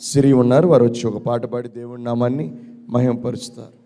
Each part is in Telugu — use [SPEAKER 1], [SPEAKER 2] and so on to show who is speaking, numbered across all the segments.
[SPEAKER 1] సిరి ఉన్నారు. వారు వచ్చి ఒక పాట పాడి దేవుడి నామాన్ని మహిమపరుస్తారు.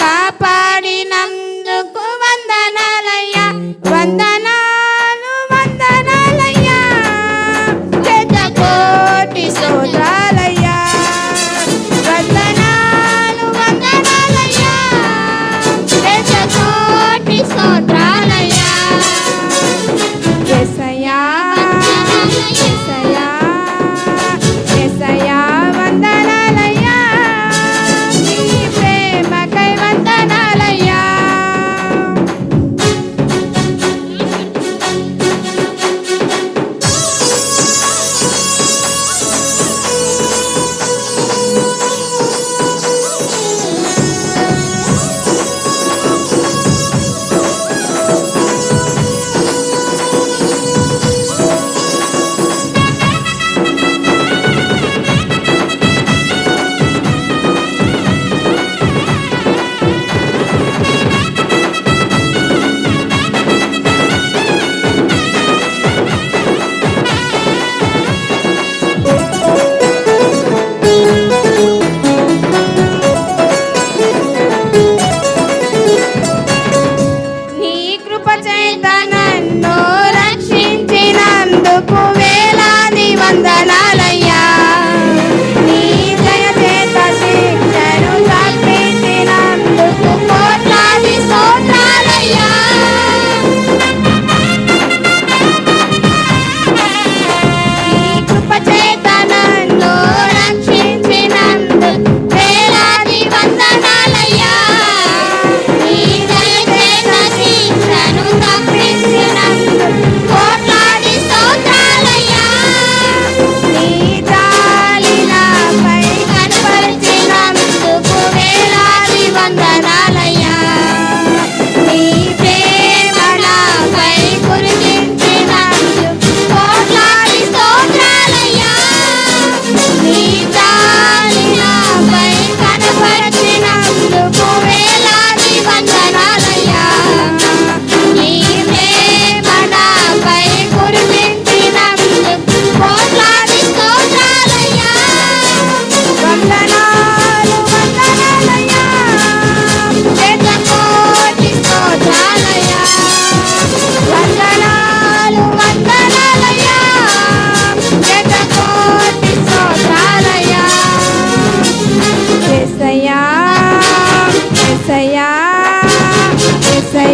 [SPEAKER 2] కాపాడినందుకు వందనాలయ్యా. వందన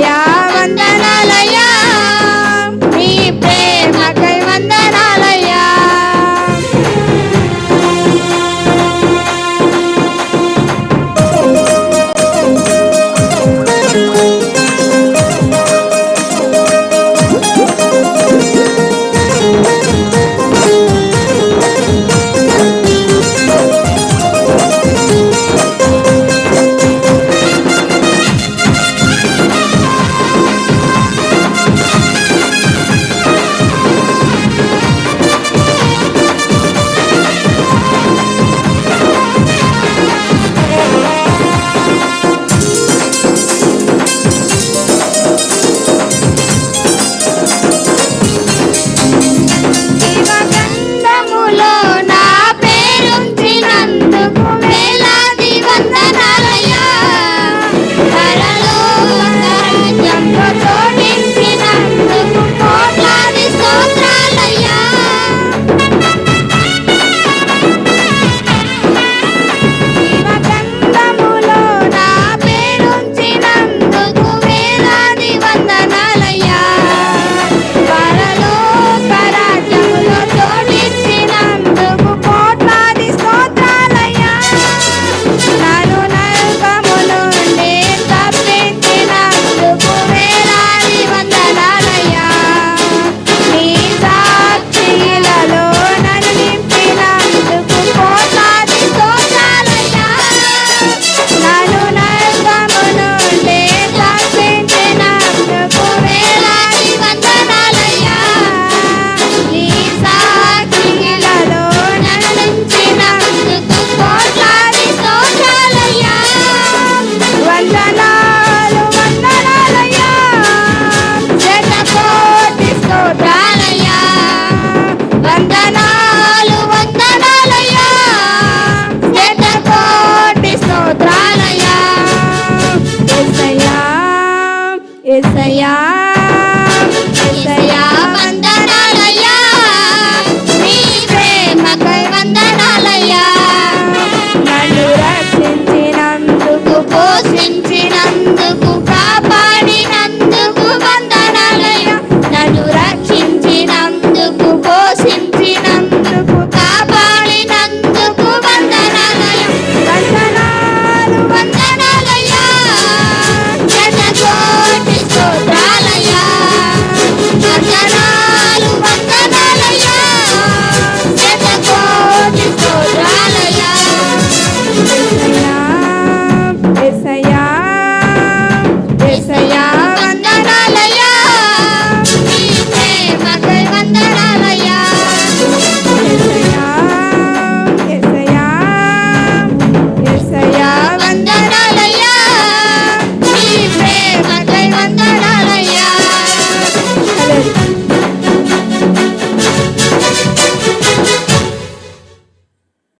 [SPEAKER 2] yeah. ஏசையா ஏசையா